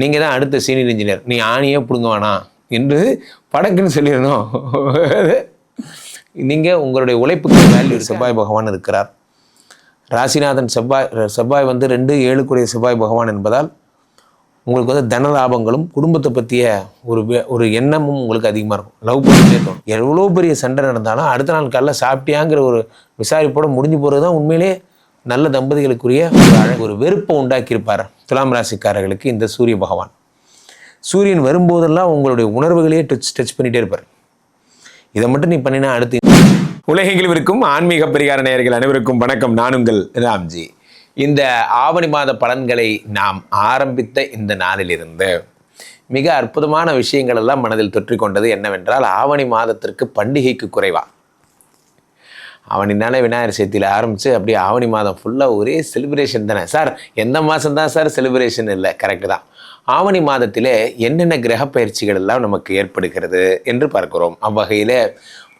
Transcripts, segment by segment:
நீங்கள் தான் அடுத்த சீனியர் இன்ஜினியர் நீ ஆணியே பிடுங்க வேணாம் என்று படக்குன்னு சொல்லிடணும் நீங்கள் உங்களுடைய உழைப்புக்கு வேல்யூ செவ்வாய் பகவான் இருக்கிறார். ராசிநாதன் செவ்வாய் செவ்வாய் வந்து ரெண்டு ஏழுக்குடைய செவ்வாய் பகவான் என்பதால் உங்களுக்கு வந்து தன லாபங்களும் குடும்பத்தை பற்றிய ஒரு ஒரு எண்ணமும் உங்களுக்கு அதிகமாக இருக்கும். லவ் பண்ணிட்டே இருக்கும் எவ்வளோ பெரிய சண்டை நடந்தாலும் அடுத்த நாள் காலைல சாப்பிட்டியாங்கிற ஒரு விசாரிப்போட முடிஞ்சு போகிறது தான் உண்மையிலே நல்ல தம்பதிகளுக்குரிய ஒரு அழகு ஒரு வெறுப்பை உண்டாக்கியிருப்பார் துலாம் ராசிக்காரர்களுக்கு இந்த சூரிய பகவான். சூரியன் வரும்போதெல்லாம் உங்களுடைய உணர்வுகளையே டச் டச் பண்ணிகிட்டே இருப்பார். இதை மட்டும் நீ பண்ணினா அடுத்து உலகெங்கிலும் இருக்கும் ஆன்மீக பரிகார நேயர்கள் அனைவருக்கும் வணக்கம். நானுங்கள் ராம்ஜி. இந்த ஆவணி மாத பலன்களை நாம் ஆரம்பித்த இந்த நாளிலிருந்து மிக அற்புதமான விஷயங்கள் எல்லாம் மனதில் தொற்றிக்கொண்டது என்னவென்றால் ஆவணி மாதத்திற்கு பண்டிகைக்கு குறைவா? ஆவணினாலே விநாயகர் சதுர்த்தியில் ஆரம்பித்து அப்படியே ஆவணி மாதம் ஃபுல்லாக ஒரே செலிப்ரேஷன் தானே. சார் எந்த மாதம் தான் சார் செலிப்ரேஷன் இல்லை? கரெக்டு தான். ஆவணி மாதத்திலே என்னென்ன கிரக பயிற்சிகள் எல்லாம் நமக்கு ஏற்படுகிறது என்று பார்க்கிறோம். அவ்வகையில்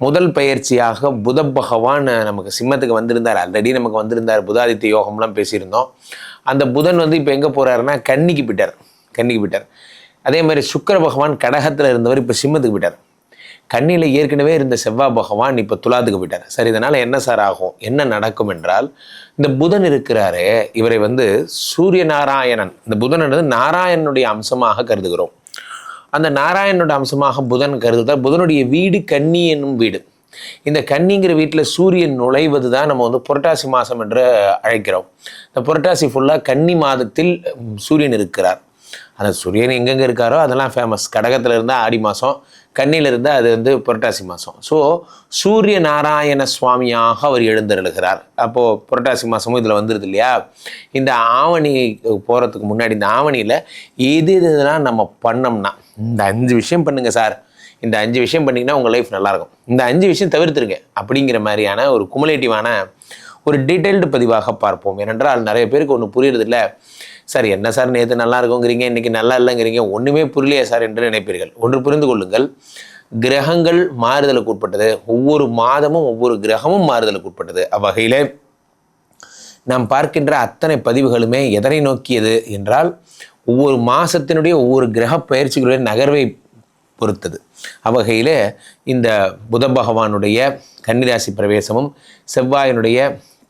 முதல் பயிற்சியாக புத பகவான் நமக்கு சிம்மத்துக்கு வந்திருந்தார். ஆல்ரெடி நமக்கு வந்திருந்தார். புதாதித்ய யோகம்லாம் பேசியிருந்தோம். அந்த புதன் வந்து இப்போ எங்கே போகிறாருன்னா கன்னிக்கு போயிட்டார். கன்னிக்கு போயிட்டார். அதே மாதிரி சுக்கர பகவான் கடகத்தில் இருந்தவர் இப்போ சிம்மத்துக்கு போயிட்டார். கண்ணியில் ஏற்கனவே இருந்த செவ்வாய் பகவான் இப்போ துலாத்துக்கு போயிட்டார். சரி இதனால் என்ன சார் ஆகும்? என்ன நடக்கும் என்றால் இந்த புதன் இருக்கிறாரு இவரை வந்து சூரிய நாராயணன் இந்த புதன் என்பது நாராயணனுடைய அம்சமாக கருதுகிறோம். அந்த நாராயணனுடைய அம்சமாக புதன் கருதுதால் புதனுடைய வீடு கன்னி என்னும் வீடு. இந்த கன்னிங்கிற வீட்டில் சூரியன் நுழைவது தான் நம்ம வந்து புரட்டாசி மாதம் என்று அழைக்கிறோம். இந்த புரட்டாசி ஃபுல்லாக கன்னி மாதத்தில் சூரியன் இருக்கிறார். அந்த சூரியன் எங்கெங்கே இருக்காரோ அதெல்லாம் ஃபேமஸ் கடகத்தில் இருந்தால் ஆடி மாதம் கண்ணில் இருந்தால் அது வந்து புரட்டாசி மாதம் ஸோ சூரிய நாராயண சுவாமியாக அவர் எழுந்தருளுகிறார். அப்போது புரட்டாசி மாதமும் இதில் வந்துடுது இல்லையா இந்த ஆவணி போகிறதுக்கு முன்னாடி இந்த ஆவணியில் எது எது இதெல்லாம் நம்ம பண்ணோம்னா இந்த அஞ்சு விஷயம் பண்ணுங்கள் சார். இந்த அஞ்சு விஷயம் பண்ணிங்கன்னா உங்கள் லைஃப் நல்லாயிருக்கும் இந்த அஞ்சு விஷயம் தவிர்த்துருங்க. அப்படிங்கிற மாதிரியான ஒரு குமுலேட்டிவான ஒரு டீட்டெயில்டு பதிவாக பார்ப்போம். ஏனென்றால் நிறைய பேருக்கு ஒன்று புரியுறதில்ல. சார் என்ன சார் நேற்று நல்லா இருக்குங்கிறீங்க இன்றைக்கி நல்லா இல்லைங்கிறீங்க ஒன்றுமே புரியலையே சார் என்று நினைப்பீர்கள். ஒன்று புரிந்து கொள்ளுங்கள். கிரகங்கள் மாறுதலுக்கு உட்பட்டது. ஒவ்வொரு மாதமும் ஒவ்வொரு கிரகமும் மாறுதலுக்கு உட்பட்டது. அவ்வகையில் நாம் பார்க்கின்ற அத்தனை பதிவுகளுமே எதனை நோக்கியது என்றால் ஒவ்வொரு மாதத்தினுடைய ஒவ்வொரு கிரக பயிற்சிகளுடைய நகர்வை பொறுத்தது. அவ்வகையில் இந்த புத பகவானுடைய கன்னிராசி பிரவேசமும் செவ்வாயினுடைய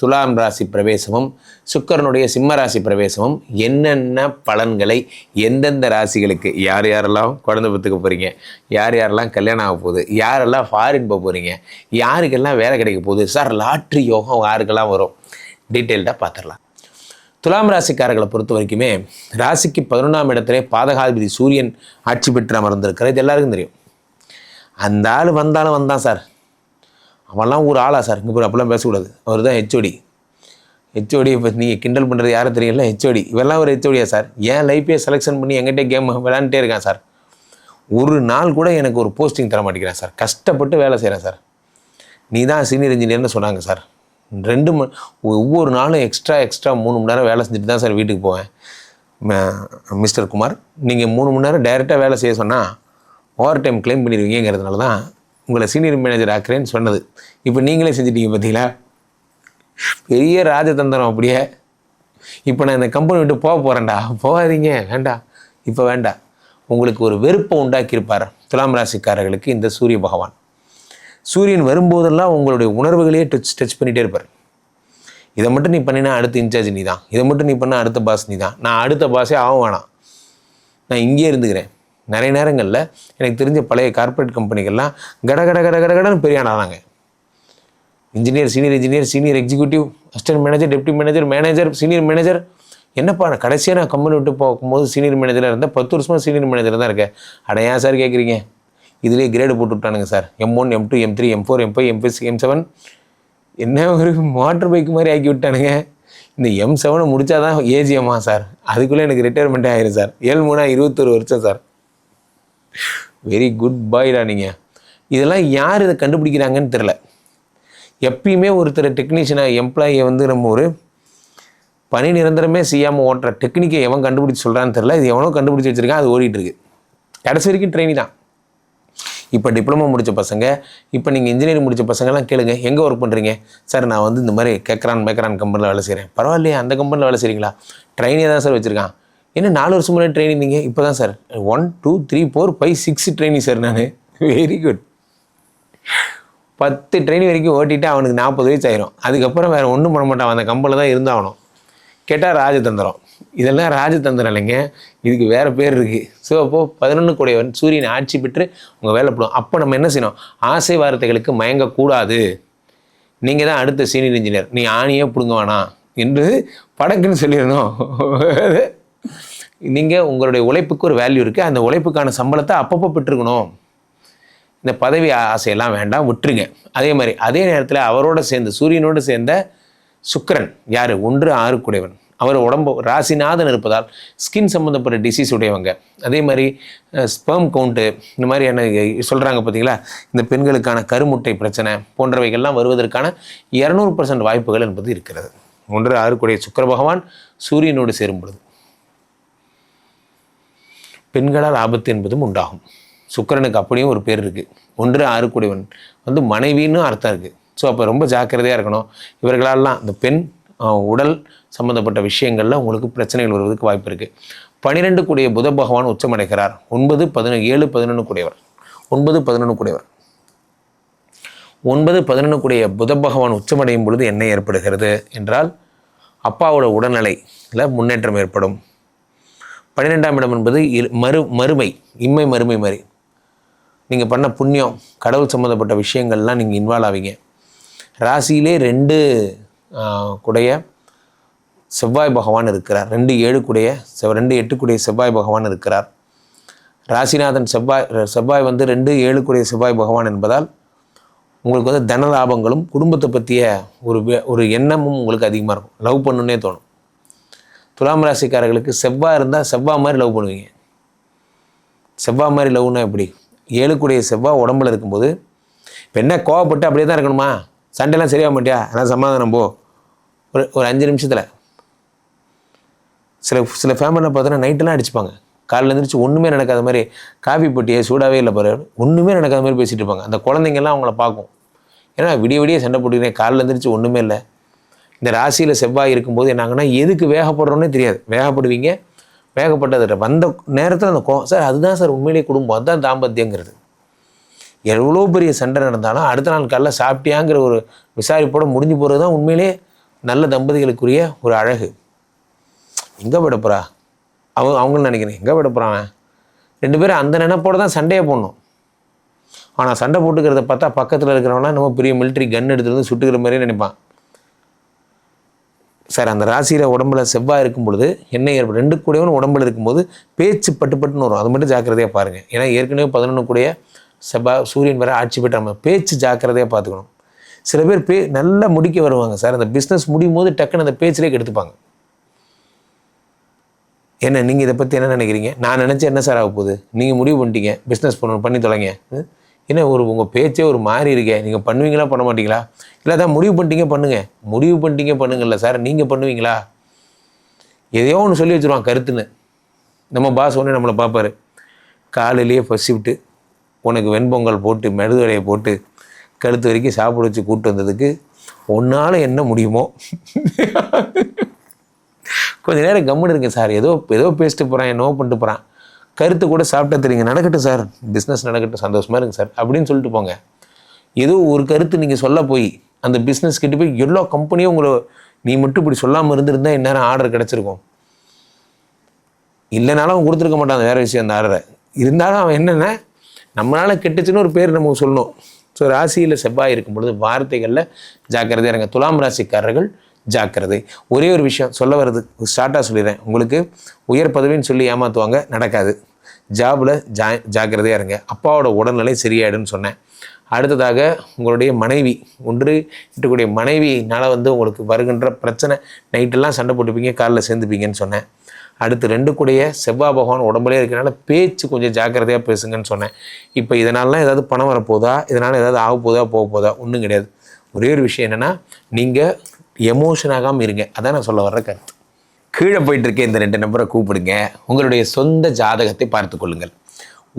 துலாம் ராசி பிரவேசமும் சுக்கரனுடைய சிம்ம ராசி பிரவேசமும் என்னென்ன பலன்களை எந்தெந்த ராசிகளுக்கு யார் யாரெல்லாம் குழந்தை பத்துக்க போகிறீங்க யார் யாரெல்லாம் கல்யாணம் ஆக போகுது யாரெல்லாம் ஃபாரின் போக போகிறீங்க யாருக்கெல்லாம் வேலை கிடைக்க போகுது சார் லாட்ரி யோகம் யாருக்கெல்லாம் வரும் டீட்டெயில்டாக பார்த்துடலாம் துலாம் ராசிக்காரர்களை பொறுத்த வரைக்குமே ராசிக்கு பதினொன்றாம் இடத்திலே பாதகாதிபதி சூரியன் ஆட்சி பெற்று அமர்ந்திருக்கிறது எல்லாருக்கும் தெரியும். அந்த ஆள் வந்தாலும் வந்தான் சார். அவன்லாம் ஒரு ஆளா சார். இங்கே போய் பேசக்கூடாது. அவர் தான் ஹெச்ஓடி ஹெச்ஓடி இப்போ நீங்கள் கிண்டல் பண்ணுறது யாரும் தெரியல ஹெச்ஓடி இவெல்லாம் ஒரு ஹெச்ஓடியா சார்? ஏன் லைஃபே செலெக்ஷன் பண்ணி எங்கிட்டே கேம் விளாண்டுட்டே இருக்கான் சார். ஒரு நாள் கூட எனக்கு ஒரு போஸ்டிங் தர மாட்டேங்கிறேன் சார். கஷ்டப்பட்டு வேலை செய்கிறேன் சார். நீ தான் சீனியர் இன்ஜினியர்னு சொன்னாங்க சார். ரெண்டு மணி ஒவ்வொரு நாளும் எக்ஸ்ட்ரா எக்ஸ்ட்ரா மூணு மணி நேரம் வேலை செஞ்சுட்டு தான் சார் வீட்டுக்கு போவேன். ம- மிஸ்டர் குமார் நீங்கள் மூணு மணி நேரம் டைரெக்டாக வேலை செய்ய சொன்னால் ஓவர் டைம் கிளைம் பண்ணிடுவீங்கிறதுனால தான் உங்களை சீனியர் மேனேஜர் ஆக்குறேன்னு சொன்னது. இப்போ நீங்களே செஞ்சிட்டீங்க பார்த்தீங்களா பெரிய ராஜதந்திரம் அப்படியே. இப்போ நான் இந்த கம்பெனி விட்டு போக போகிறேன்டா போகாதீங்க வேண்டாம் இப்போ வேண்டாம் உங்களுக்கு ஒரு வெறுப்பை உண்டாக்கியிருப்பார் துலாம் ராசிக்காரர்களுக்கு இந்த சூரிய பகவான். சூரியன் வரும்போதெல்லாம் உங்களுடைய உணர்வுகளையே டச் டச் பண்ணிகிட்டே இருப்பார். இதை மட்டும் நீ பண்ணினா அடுத்த இன்சார்ஜ் நீ தான் இதை மட்டும் நீ பண்ணால் அடுத்த பாஸ் நீ தான் நான் அடுத்த பாஸே ஆகும் வேணாம் நான் இங்கேயே இருந்துக்கிறேன். நிறைய நேரங்களில் எனக்கு தெரிஞ்ச பழைய கார்ப்பரேட் கம்பெனிகள்லாம் கட கட கட கட கடன்னு பெரிய ஆனாங்க. Engineer senior engineer senior executive assistant manager deputy manager manager senior manager என்னப்பா நான் கடைசியாக நான் கம்பெனி விட்டு போகும்போது சீனியர் மேனேஜராக இருந்தேன். பத்து வருஷமாக சீனியர் மேனேஜர் தான் இருக்கேன். அட ஏன் சார் கேட்குறீங்க இதுலேயே கிரேடு போட்டு விட்டானுங்க sir M one M two M three M four M five M six M seven என்ன ஒரு மோட்டர் பைக் மாதிரி ஆக்கி விட்டானுங்க. இந்த எம் செவனை முடிச்சா தான் ஏஜிஎம்மா சார் அதுக்குள்ளே எனக்கு ரிட்டையர்மெண்ட்டே ஆயிரும் சார் ஏழு மூணா இருபத்தொரு வருஷம் சார் வெரி குட் பாய்டா நீங்கள் இதெல்லாம் யார் இதை கண்டுபிடிக்கிறாங்கன்னு தெரில எப்பயுமே ஒருத்தர் டெக்னீஷியனாக எம்ப்ளாயியை வந்து நம்ம ஒரு பணி நிரந்தரமே செய்யாமல் ஓட்டுற டெக்னிக்கை எவன் கண்டுபிடிச்சி சொல்கிறான்னு தெரில இது எவனோ கண்டுபிடிச்சி வச்சிருக்கான் அது ஓடிட்டு இருக்கு. கடைசி வரைக்கும் ட்ரெயினி தான். இப்போ டிப்ளமோ முடித்த பசங்க இப்போ நீங்கள் இன்ஜினியரிங் முடித்த பசங்கள்லாம் கேளுங்க எங்கே ஒர்க் பண்ணுறீங்க சார் நான் வந்து இந்த மாதிரி கேக்ரான் மேக்ரான் கம்பெனியில் வேலை செய்கிறேன் பரவாயில்லையே அந்த கம்பெனியில் வேலை செய்கிறீங்களா ட்ரெயினே தான் சார் வச்சுருக்கான். என்ன நாலு வருஷம் முன்னாடி ட்ரைனிங் நீங்கள் இப்போ தான் sir one two three four five six training sir நான். வெரி குட் பத்து ட்ரெயின் வரைக்கும் ஓட்டிட்டு அவனுக்கு நாற்பது வயசு ஆயிரும். அதுக்கப்புறம் வேறு ஒன்றும் பண்ண மாட்டான். அந்த கம்பலில் தான் இருந்தாகணும். கேட்டால் ராஜதந்திரம். இதெல்லாம் ராஜதந்திரம் இல்லைங்க. இதுக்கு வேறு பேர் இருக்குது ஸோ அப்போது பதினொன்று கூடையவன் சூரியனை ஆட்சி பெற்று உங்கள் வேலைப்படும் அப்போ நம்ம என்ன செய்யணும்? ஆசை வார்த்தைகளுக்கு மயங்கக்கூடாது. நீங்கள் தான் அடுத்த சீனியர் இன்ஜினியர் நீ ஆணியே பிடுங்க வேணாம். என்று படக்குன்னு சொல்லிடணும். நீங்கள் உங்களுடைய உழைப்புக்கு ஒரு வேல்யூ இருக்குது அந்த உழைப்புக்கான சம்பளத்தை அப்பப்போ பெற்றுக்கணும். இந்த பதவி ஆசையெல்லாம் வேண்டாம் விட்டுருங்க. அதே மாதிரி அதே நேரத்தில் அவரோட சேர்ந்து சூரியனோடு சேர்ந்த சுக்கரன் யார்? ஒன்று ஆறு கூடையவன் அவர் உடம்பு ராசிநாதன் இருப்பதால் ஸ்கின் சம்மந்தப்பட்ட டிசீஸ் உடையவங்க. அதே மாதிரி ஸ்பெர்ம் கவுண்ட்டு இந்த மாதிரி என்ன சொல்கிறாங்க பார்த்தீங்களா இந்த பெண்களுக்கான கருமுட்டை பிரச்சனை போன்றவைகள்லாம் வருவதற்கான இரநூறு பர்சன்ட் வாய்ப்புகள் என்பது இருக்கிறது. ஒன்று ஆறு கூடிய சுக்கிர பகவான் சூரியனோடு சேரும் பொழுது. பெண்களால் ஆபத்து என்பதும் உண்டாகும். சுக்கிரனுக்கு அப்படியும் ஒரு பேர் இருக்குது ஒன்று ஆறு வந்து மனைவின்னு அர்த்தம் இருக்குது ஸோ அப்போ ரொம்ப ஜாக்கிரதையாக இருக்கணும். இவர்களாலாம் இந்த பெண் உடல் சம்மந்தப்பட்ட விஷயங்களில் உங்களுக்கு பிரச்சனைகள் வருவதற்கு வாய்ப்பு இருக்குது பன்னிரெண்டு கூடிய புத பகவான் உச்சமடைகிறார். ஒன்பது பதினொன்று ஏழு பதினொன்று கூடியவர் ஒன்பது பதினொன்று கூடியவர் ஒன்பது பதினொன்று கூடிய புத பகவான் உச்சமடையும் பொழுது என்ன ஏற்படுகிறது என்றால் அப்பாவோட உடல்நிலையில் முன்னேற்றம் ஏற்படும். பன்னிரெண்டாம் இடம் என்பது மறு மறுமை இம்மை மறுமை மாதிரி. நீங்கள் பண்ண புண்ணியம் கடவுள் சம்மந்தப்பட்ட விஷயங்கள்லாம் நீங்கள் இன்வால்வ் ஆவீங்க. ராசியிலே ரெண்டு குடைய செவ்வாய் பகவான் இருக்கிறார். ரெண்டு ஏழு குடைய செவ் ரெண்டு எட்டு குடைய செவ்வாய் பகவான் இருக்கிறார். ராசிநாதன் செவ்வாய் செவ்வாய் வந்து ரெண்டு ஏழு குடைய செவ்வாய் பகவான் என்பதால் உங்களுக்கு வந்து தன லாபங்களும் குடும்பத்தை பற்றிய ஒரு ஒரு எண்ணமும் உங்களுக்கு அதிகமாக இருக்கும். லவ் பண்ணுன்னே தோணும். துலாம் ராசிக்காரர்களுக்கு செவ்வாய் இருந்தால் செவ்வாய் மாதிரி லவ் பண்ணுவீங்க. செவ்வாய் மாதிரி லவ்னா எப்படி? ஏழுக்குடைய செவ்வாய் உடம்புல இருக்கும்போது இப்போ என்ன கோவப்பட்டு அப்படியே தான் இருக்கணுமா? சண்டைலாம் சரியாக மாட்டியா? ஆனால் சமாதானம் போ. ஒரு ஒரு அஞ்சு நிமிஷத்தில். சில சில ஃபேமிலியில் பார்த்தோன்னா நைட்டெல்லாம் அடிச்சுப்பாங்க. காலைல எழுந்திரிச்சு ஒன்றுமே நடக்காத மாதிரி காஃபி போட்டியே சூடாகவே இல்லை பாரு. ஒன்றுமே நடக்காத மாதிரி பேசிகிட்டு இருப்பாங்க. அந்த குழந்தைங்கெல்லாம் அவங்கள பார்க்கும். ஏன்னா விடிய விடிய சண்டை போட்டுக்கிறேன் காலையில் எழுந்திரிச்சு ஒன்றுமே இல்லை. இந்த ராசியில் செவ்வாய் இருக்கும்போது என்னாங்கன்னா எதுக்கு வேகப்படுறோன்னே தெரியாது. வேகப்படுவீங்க வேகப்பட்டது வந்த நேரத்தில் அந்த கோ சார் அதுதான் சார் உண்மையிலேயே குடும்பம். அதுதான் தாம்பத்தியங்கிறது. எவ்வளோ பெரிய சண்டை நடந்தாலும் அடுத்த நாள் காலைல சாப்பிட்டியாங்கிற ஒரு விசாரிப்போட முடிஞ்சு போகிறது தான் உண்மையிலே நல்ல தம்பதிகளுக்குரிய ஒரு அழகு. எங்கே விட போகிறா அவங்க அவங்களும் நினைக்கிறேன். எங்கே விட போகிறான் ரெண்டு பேரும் அந்த நினைப்போடு தான் சண்டையை போடணும். ஆனால் சண்டை போட்டுக்கிறத பார்த்தா பக்கத்தில் இருக்கிறவனா நம்ம பெரிய மிலிட்ரி கன் எடுத்துகிட்டு வந்து சுட்டுக்கிற மாதிரியே நினைப்பான். சார் அந்த ராசியில் உடம்புல செவ்வாய் இருக்கும் பொழுது என்ன ஏற்படும் ரெண்டு கூடவன் உடம்புல இருக்கும்போது பேச்சு பட்டு பட்டுன்னு வரும். அது மட்டும் ஜாக்கிரதையாக பாருங்கள் ஏன்னா ஏற்கனவே பதினொன்று கூடிய செவ்வாய் சூரியன் வர ஆட்சி பெற்ற நம்ம பேச்சு ஜாக்கிரதையாக பார்த்துக்கணும் சில பேர் பே நல்லா முடிக்க வருவாங்க சார். அந்த பிஸ்னஸ் முடியும் போது டக்குன்னு அந்த பேச்சிலே கெடுத்துப்பாங்க. என்ன நீங்கள் இதை பற்றி என்ன நினைக்கிறீங்க? நான் நினச்சி என்ன சார் ஆக போகுது? நீங்கள் முடிவு பண்ணிட்டீங்க. பிஸ்னஸ் பண்ணணும் பண்ணி தொலைங்க. என்ன ஒரு உங்கள் பேச்சே ஒரு மாறி இருக்கே. நீங்கள் பண்ணுவீங்களா பண்ண மாட்டீங்களா? இல்லை அதான் முடிவு பண்ணிட்டீங்க பண்ணுங்க. முடிவு பண்ணிட்டீங்க பண்ணுங்கல்ல சார். நீங்கள் பண்ணுவீங்களா? எதையோ ஒன்று சொல்லி வச்சுருவான் கருத்துன்னு. நம்ம பாஸ் ஒன்று நம்மளை பார்ப்பாரு. காலையிலேயே பசி விட்டு உனக்கு வெண்பொங்கல் போட்டு மெழுதுவடையை போட்டு கழுத்து வரைக்கும் சாப்பிட வச்சு கூப்பிட்டு வந்ததுக்கு உன்னால் என்ன முடியுமோ? கொஞ்சம் நேரம் கம்முன்னு இருக்கேன் சார். ஏதோ ஏதோ பேசிட்டு போகிறான் என்னவோ பண்ணிட்டு போகிறான் கருத்து கூட சாப்பிட்டா தெரியுங்க. நடக்கட்டும் சார். பிஸ்னஸ் நடக்கட்டும். சந்தோஷமாக இருங்க சார். அப்படின்னு சொல்லிட்டு போங்க. ஏதோ ஒரு கருத்து நீங்கள் சொல்ல போய் அந்த பிஸ்னஸ் கிட்ட போய் எல்லா கம்பெனியும் உங்களை நீ மட்டும் இப்படி சொல்லாமல் இருந்திருந்தால் இந்நேரம் ஆர்டர் கிடச்சிருக்கும். இல்லைனாலும் அவன் கொடுத்துருக்க மாட்டான். வேறு விஷயம் அந்த ஆர்டரை இருந்தாலும் அவன் என்னென்ன? நம்மளால் கெட்டுச்சுன்னு ஒரு பேர் நமக்கு சொல்லணும். ஸோ ராசியில் செவ்வாய் இருக்கும் பொழுது வார்த்தைகளில் ஜாக்கிரதையாக இருங்க. துலாம் ராசிக்காரர்கள் ஜாக்கிரதை. ஒரே ஒரு விஷயம் சொல்ல வர்றது ஸ்டார்ட்டாக சொல்லிடுறேன். உங்களுக்கு உயர் பதவின்னு சொல்லி ஏமாற்றுவாங்க நடக்காது. ஜாபில் ஜா ஜாக்கிரதையாக இருங்க. அப்பாவோட உடல்நிலை சரியாயிடுன்னு சொன்னேன். அடுத்ததாக உங்களுடைய மனைவி ஒன்று இருக்கக்கூடிய மனைவினால் வந்து உங்களுக்கு வருகின்ற பிரச்சனை நைட்டெல்லாம் சண்டை போட்டுப்பீங்க காலைல சேர்ந்துப்பீங்கன்னு சொன்னேன். அடுத்து ரெண்டு கூடிய செவ்வாய் பகவான் உடம்புலேயே இருக்கிறனால பேச்சு கொஞ்சம் ஜாக்கிரதையாக பேசுங்கன்னு சொன்னேன். இப்போ இதனாலலாம் ஏதாவது பணம் வரப்போதா? இதனால் ஏதாவது ஆக போதா போக போதா? ஒன்றும் கிடையாது. ஒரே ஒரு விஷயம் என்னென்னா நீங்கள் எமோஷன் ஆகாமல் இருங்க. அதான் நான் சொல்ல வர்ற கருத்து. கீழே போயிட்டு இருக்க இந்த ரெண்டு நம்பரை கூப்பிடுங்க. உங்களுடைய சொந்த ஜாதகத்தை பார்த்து கொள்ளுங்கள்.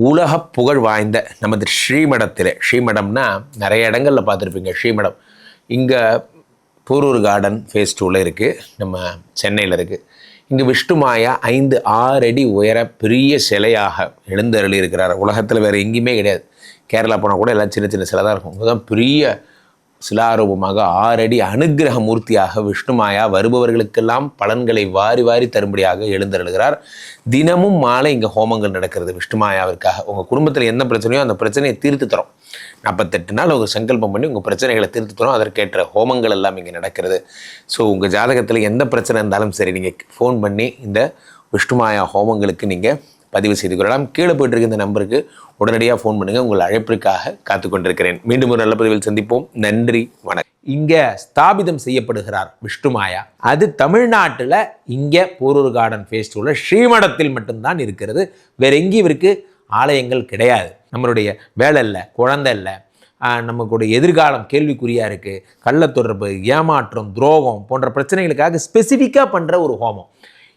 உலக புகழ் வாய்ந்த நமது ஸ்ரீமடத்தில் ஸ்ரீமடம்னா நிறைய இடங்களில் பார்த்துருப்பீங்க ஸ்ரீமடம். இங்கே பூரூர் கார்டன் ஃபேஸ் டூவில் இருக்குது நம்ம சென்னையில் இருக்குது இங்கே விஷ்ணுமாயா ஐந்து ஆறு அடி உயர பெரிய சிலையாக எழுந்தருளி இருக்கிறார் உலகத்தில் வேறு எங்கேயுமே கிடையாது. கேரளா போனால் கூட எல்லாம் சின்ன சின்ன சிலை தான் இருக்கும். இதுதான் பெரிய சிலாரூபமாக ஆறடி அனுக்கிரக மூர்த்தியாக விஷ்ணுமாயா வருபவர்களுக்கெல்லாம் பலன்களை வாரி வாரி தரும்படியாக எழுந்தருளுகிறார். தினமும் மாலை இங்கே ஹோமங்கள் நடக்கிறது விஷ்ணுமாயாவிற்காக உங்கள் குடும்பத்தில் என்ன பிரச்சனையோ அந்த பிரச்சனையை தீர்த்து தரும். நாற்பத்தெட்டு நாள் உங்கள் சங்கல்பம் பண்ணி உங்கள் பிரச்சனைகளை தீர்த்து தரும். அதற்கேற்ற ஹோமங்கள் எல்லாம் இங்கே நடக்கிறது. ஸோ உங்கள் ஜாதகத்தில் எந்த பிரச்சனை இருந்தாலும் சரி நீங்கள் ஃபோன் பண்ணி இந்த விஷ்ணுமாயா ஹோமங்களுக்கு நீங்கள் பதிவு செய்து கொள்ளலாம். கீழே போயிட்டு இருக்க இந்த நம்பருக்கு உடனடியாக ஃபோன் பண்ணுங்கள் உங்கள் அழைப்பிற்காக காத்து கொண்டிருக்கிறேன் மீண்டும் ஒரு நல்ல பதிவில் சந்திப்போம். நன்றி வணக்கம். இங்கே ஸ்தாபிதம் செய்யப்படுகிறார் விஷ்ணுமாயா அது தமிழ்நாட்டில் இங்கே போரூர் கார்டன் ஃபேஸ்டிவலில் ஸ்ரீமடத்தில் மட்டும்தான் இருக்கிறது. வேற எங்கேயும் இவருக்கு ஆலயங்கள் கிடையாது. நம்மளுடைய வேலை இல்லை குழந்தை இல்லை. நமக்குடைய எதிர்காலம் கேள்விக்குறியாக இருக்குது கள்ள தொடர்பு ஏமாற்றம் துரோகம் போன்ற பிரச்சனைகளுக்காக ஸ்பெசிஃபிக்காக பண்ணுற ஒரு ஹோமம்.